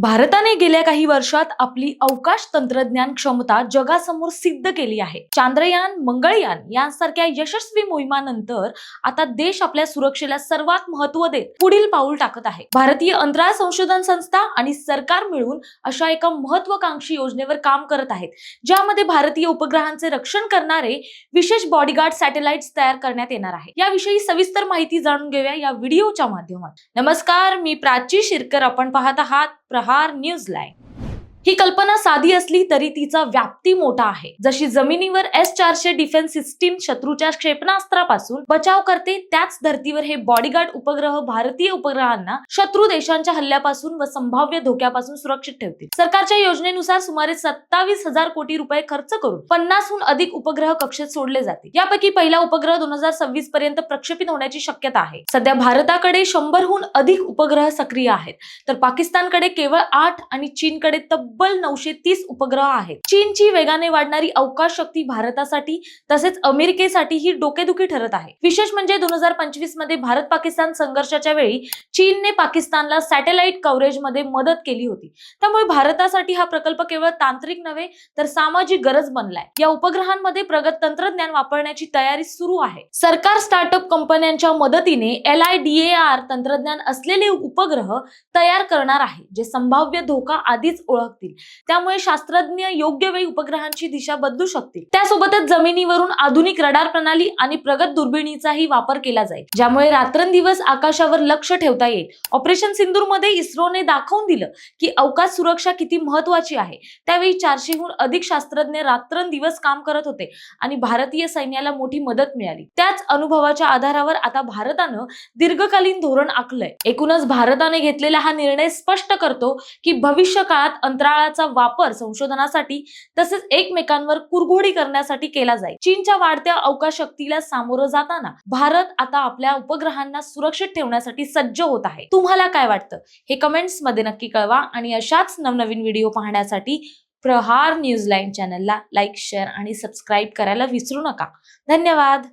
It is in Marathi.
भारताने गेल्या काही वर्षात आपली अवकाश तंत्रज्ञान क्षमता जगासमोर सिद्ध केली आहे. चांद्रयान मंगळयान यांसारख्या यशस्वी मोहिमानंतर आता देश आपल्या सुरक्षेला सर्वात महत्त्व देत पुढील पाऊल टाकत आहे. भारतीय अंतराळ संशोधन संस्था आणि सरकार मिळून अशा एका महत्वाकांक्षी योजनेवर काम करत आहेत. ज्यामध्ये भारतीय उपग्रहांचे रक्षण करणारे विशेष बॉडीगार्ड सॅटेलाइट्स तयार करण्यात येणार आहे. याविषयी सविस्तर माहिती जाणून घेऊया या व्हिडिओच्या माध्यमात नमस्कार मी प्राची शिरकर. आपण पाहत आहात प्रहार न्यूज लाईन ही कल्पना साधी असली तरी तिचा व्याप्ती मोठा आहे. जशी जमिनीवर एस चारशे डिफेन्स सिस्टीम शत्रूच्या क्षेपणास्त्रापासून बचाव करते त्याच धर्तीवर हे बॉडीगार्ड उपग्रह भारतीय उपग्रहांना शत्रू देशांच्या हल्ल्यापासून व संभाव्य धोक्यापासून सुरक्षित ठेवतील. सरकारच्या योजनेनुसार सुमारे सत्तावीस हजार कोटी रुपये खर्च करून पन्नासहून अधिक उपग्रह कक्षेत सोडले जातील. यापैकी पहिला उपग्रह दोन हजार सव्वीस पर्यंत प्रक्षेपित होण्याची शक्यता आहे. सध्या भारताकडे शंभरहून अधिक उपग्रह सक्रिय आहेत. तर पाकिस्तानकडे केवळ आठ आणि चीनकडे तब्बल नऊशे तीस उपग्रह आहेत. चीनची वेगाने वाढणारी अवकाश शक्ती भारतासाठी तसेच अमेरिकेसाठी ही डोकेदुखी ठरत आहे. विशेष म्हणजे दोन हजार पंचवीसमध्ये भारत पाकिस्तान संघर्षाच्या वेळी चीनने पाकिस्तानला सॅटेलाइट कव्हरेजमध्ये मदत केली होती. त्यामुळे भारतासाठी हा प्रकल्प केवळ तांत्रिक नव्हे तर सामाजिक गरज बनलाय. या उपग्रहांमध्ये प्रगत तंत्रज्ञान वापरण्याची तयारी सुरू आहे. सरकार स्टार्टअप कंपन्यांच्या मदतीने L I D A R तंत्रज्ञान असलेले उपग्रह तयार करणार आहे जे संभाव्य धोका आधीच शकतील. त्यामुळे शास्त्रज्ञ योग्य वेळी उपग्रहांची दिशा बदलू शकतील. त्यासोबतच जमिनीवरून आधुनिक रडार प्रणाली आणि प्रगत दुर्बिणीचाही वापर केला जाईल ज्यामुळे रात्रंदिवस आकाशावर लक्ष ठेवता येईल. ऑपरेशन सिंदूरमध्ये इस्रोने दाखवून दिलं की अवकाश सुरक्षा किती महत्वाची आहे. त्यावेळी चारशेहून अधिक शास्त्रज्ञ रात्रंदिवस काम करत होते आणि भारतीय सैन्याला मोठी मदत मिळाली. त्याच अनुभवाच्या आधारावर आता भारतानं दीर्घकालीन धोरण आखलंय. एकूणच भारताने घेतलेला हा निर्णय स्पष्ट करतो की भविष्य काळात अंतरा अंतराळाचा वापर संशोधनासाठी तसेच एकमेकांवर कुरघोडी करण्यासाठी केला जाईल. चीनच्या वाढत्या अवकाश शक्तीला सामोरं जाताना भारत आता आपल्या उपग्रहांना सुरक्षित ठेवण्यासाठी सज्ज होत आहे. तुम्हाला काय वाटतं? हे कमेंट्समध्ये नक्की कळवा आणि अशाच नवनवीन व्हिडिओ पाहण्यासाठी प्रहार न्यूज लाईन चॅनलला लाईक शेअर आणि सबस्क्राईब करायला विसरू नका. धन्यवाद!